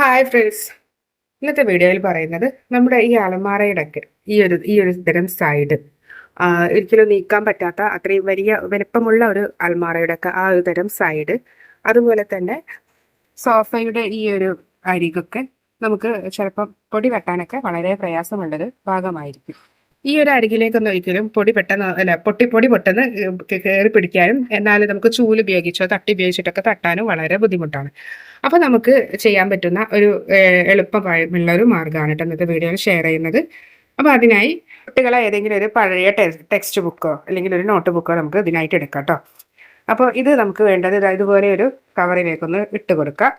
Hi friends ഇന്നത്തെ വീഡിയോയിൽ പറയുന്നത് നമ്മുടെ ഈ അലമാരയുടെ ഒക്കെ ഈ ഒരു ഈ ഒരു തരം സൈഡ് ഒരിക്കലും നീക്കാൻ പറ്റാത്ത അത്രയും വലിയ വലുപ്പമുള്ള ഒരു അലമാരയുടെ ഒക്കെ ആ ഒരു തരം സൈഡ് അതുപോലെ തന്നെ സോഫയുടെ ഈ ഒരു അരികൊക്കെ നമുക്ക് ചിലപ്പം പൊടി വെട്ടാനൊക്കെ വളരെ പ്രയാസമുള്ളൊരു ഭാഗമായിരിക്കും. ഈ ഒരു അരികിലേക്കൊന്നും ഒരിക്കലും പൊടി പെട്ടെന്ന് അല്ല പൊട്ടി പൊടി പെട്ടെന്ന് കയറി പിടിക്കാനും എന്നാൽ നമുക്ക് ചൂൽ ഉപയോഗിച്ചോ തട്ടി ഉപയോഗിച്ചിട്ടൊക്കെ തട്ടാനും വളരെ ബുദ്ധിമുട്ടാണ്. അപ്പൊ നമുക്ക് ചെയ്യാൻ പറ്റുന്ന ഒരു എളുപ്പമുള്ള ഒരു മാർഗമാണ് കേട്ടോ ഇന്നത്തെ വീഡിയോയിൽ ഷെയർ ചെയ്യുന്നത്. അപ്പൊ അതിനായി കുട്ടികളെ ഏതെങ്കിലും ഒരു പഴയ ടെക്സ്റ്റ് ബുക്കോ അല്ലെങ്കിൽ ഒരു നോട്ട് ബുക്കോ നമുക്ക് ഇതിനായിട്ട് എടുക്കാം കേട്ടോ. അപ്പോൾ ഇത് നമുക്ക് വേണ്ടത് ഇതാ ഇതുപോലെ ഒരു കവറിലേക്കൊന്ന് ഇട്ട് കൊടുക്കാം.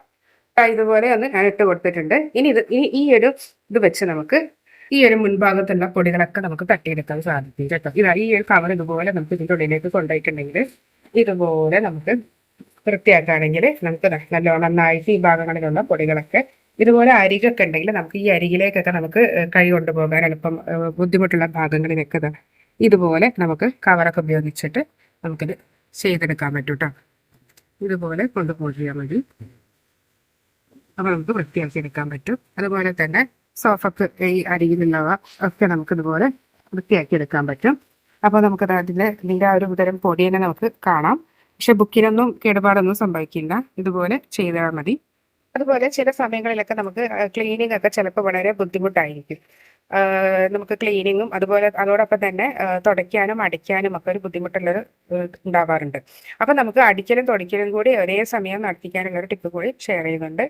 ഇതുപോലെ ഒന്ന് ഞാൻ ഇട്ട് കൊടുത്തിട്ടുണ്ട്. ഇനി ഇത് ഇനി ഈ ഒരു ഇത് വെച്ച് നമുക്ക് ഈ ഒരു മുൻഭാഗത്തുള്ള പൊടികളൊക്കെ നമുക്ക് തട്ടിയെടുക്കാൻ സാധിക്കും കേട്ടോ. ഇതാ ഈ ഒരു കവർ ഇതുപോലെ നമുക്ക് ഇതിന്റെ ഉള്ളിലേക്ക് കൊണ്ടുപോയിട്ടുണ്ടെങ്കിൽ ഇതുപോലെ നമുക്ക് വൃത്തിയാക്കുകയാണെങ്കിൽ നമുക്ക് നല്ലോണം നന്നായിട്ട് ഈ ഭാഗങ്ങളിലുള്ള പൊടികളൊക്കെ ഇതുപോലെ അരികൊക്കെ ഉണ്ടെങ്കിൽ നമുക്ക് ഈ അരികിലേക്കൊക്കെ നമുക്ക് കൈ കൊണ്ടുപോകാൻ എളുപ്പം ബുദ്ധിമുട്ടുള്ള ഭാഗങ്ങളിലൊക്കെ ഇതുപോലെ നമുക്ക് കവറൊക്കെ ഉപയോഗിച്ചിട്ട് നമുക്കിത് ചെയ്തെടുക്കാൻ പറ്റും കേട്ടോ. ഇതുപോലെ കൊണ്ടുപോയി മതി. അപ്പോൾ നമുക്ക് വൃത്തിയാക്കി എടുക്കാൻ പറ്റും. അതുപോലെ തന്നെ സോഫക്ക് ഈ അരിയിലുള്ളവ ഒക്കെ നമുക്ക് ഇതുപോലെ വൃത്തിയാക്കി എടുക്കാൻ പറ്റും. അപ്പോൾ നമുക്ക് അതിന്റെ ഇതിന്റെ ആ ഒരു തരം പൊടി തന്നെ നമുക്ക് കാണാം. പക്ഷെ ബുക്കിനൊന്നും കേടുപാടൊന്നും സംഭവിക്കില്ല. ഇതുപോലെ ചെയ്താൽ മതി. അതുപോലെ ചില സമയങ്ങളിലൊക്കെ നമുക്ക് ക്ലീനിങ് ഒക്കെ ചിലപ്പോൾ വളരെ ബുദ്ധിമുട്ടായിരിക്കും. നമുക്ക് ക്ലീനിങ്ങും അതുപോലെ അതോടൊപ്പം തന്നെ തുടയ്ക്കാനും അടിക്കാനും ഒക്കെ ഒരു ബുദ്ധിമുട്ടുള്ളത് ഉണ്ടാവാറുണ്ട്. അപ്പം നമുക്ക് അടിക്കലും തുടയ്ക്കലും കൂടി ഒരേ സമയം നടത്തിക്കാനുള്ള ഒരു ടിപ്പ് കൂടി ഷെയർ ചെയ്യുന്നുണ്ട്.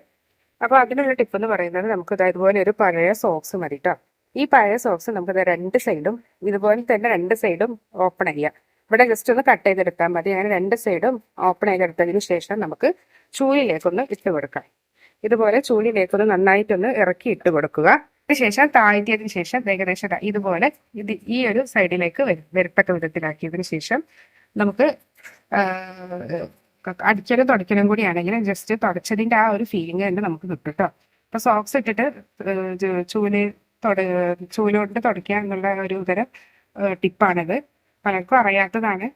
അപ്പൊ അതിനുള്ള ടിപ്പ് എന്ന് പറയുന്നത് നമുക്ക് ഇതുപോലെ ഒരു പഴയ സോക്സ് മതി കേട്ടോ ഈ പഴയ സോക്സ് നമുക്ക് രണ്ട് സൈഡും ഇതുപോലെ തന്നെ രണ്ട് സൈഡും ഓപ്പൺ ചെയ്യാം. ഇവിടെ ജസ്റ്റ് ഒന്ന് കട്ട് ചെയ്തെടുത്താൽ മതി. അങ്ങനെ രണ്ട് സൈഡും ഓപ്പൺ ചെയ്തെടുത്തതിന് ശേഷം നമുക്ക് ചൂലിലേക്കൊന്ന് ഇട്ട് കൊടുക്കാം. ഇതുപോലെ ചൂലിലേക്കൊന്ന് നന്നായിട്ടൊന്ന് ഇറക്കി ഇട്ട് കൊടുക്കുക. അതിനുശേഷം താഴ്ത്തിയതിനു ശേഷം ഏകദേശം ഇതുപോലെ ഇത് ഈ ഒരു സൈഡിലേക്ക് വരും വരത്തക്ക വിധത്തിലാക്കിയതിനു ശേഷം നമുക്ക് അടിക്കലും തുടയ്ക്കലും കൂടി ആണെങ്കിൽ ജസ്റ്റ് തുടച്ചതിന്റെ ആ ഒരു ഫീലിംഗ് തന്നെ നമുക്ക് കിട്ടും കേട്ടോ അപ്പൊ സോക്സ് ഇട്ടിട്ട് ചൂൽ തുട ചൂലുകൊണ്ട് തുടയ്ക്കുക എന്നുള്ള ഒരു തരം ടിപ്പാണിത്. പലർക്കും അറിയാത്തതാണ്.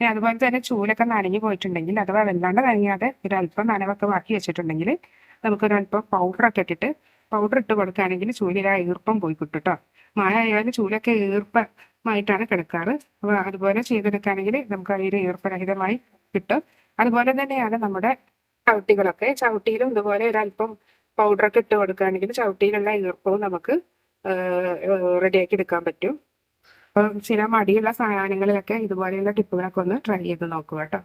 ഇനി അതുപോലെ തന്നെ ചൂലൊക്കെ നനഞ്ഞു പോയിട്ടുണ്ടെങ്കിൽ അഥവാ വല്ലാണ്ട് നനയാതെ ഒരു അല്പം നനവൊക്കെ ബാക്കി വെച്ചിട്ടുണ്ടെങ്കിൽ നമുക്കൊരു അല്പം പൗഡറൊക്കെ ഇട്ടിട്ട് പൗഡർ ഇട്ട് കൊടുക്കുകയാണെങ്കിൽ ചൂലിൽ ആ ഈർപ്പം പോയി കിട്ടും കേട്ടോ മഴ ആയാലും ചൂലൊക്കെ ഈർപ്പമായിട്ടാണ് കിടക്കാറ്. അപ്പൊ അതുപോലെ ചെയ്തെടുക്കുകയാണെങ്കിൽ നമുക്ക് ആ ഈർപ്പരഹിതമായി കിട്ടും. അതുപോലെ തന്നെയാണ് നമ്മുടെ ചവിട്ടികളൊക്കെ. ചവിട്ടിയിലും ഇതുപോലെ ഒരല്പം പൗഡറൊക്കെ ഇട്ട് കൊടുക്കുകയാണെങ്കിൽ ചവിട്ടിയിലുള്ള ഈർപ്പവും നമുക്ക് റെഡിയാക്കി എടുക്കാൻ പറ്റും. അപ്പം ചില മടിയുള്ള സാധനങ്ങളിലൊക്കെ ഇതുപോലെയുള്ള ടിപ്പുകളൊക്കെ ഒന്ന് ട്രൈ ചെയ്ത് നോക്കുക കേട്ടോ.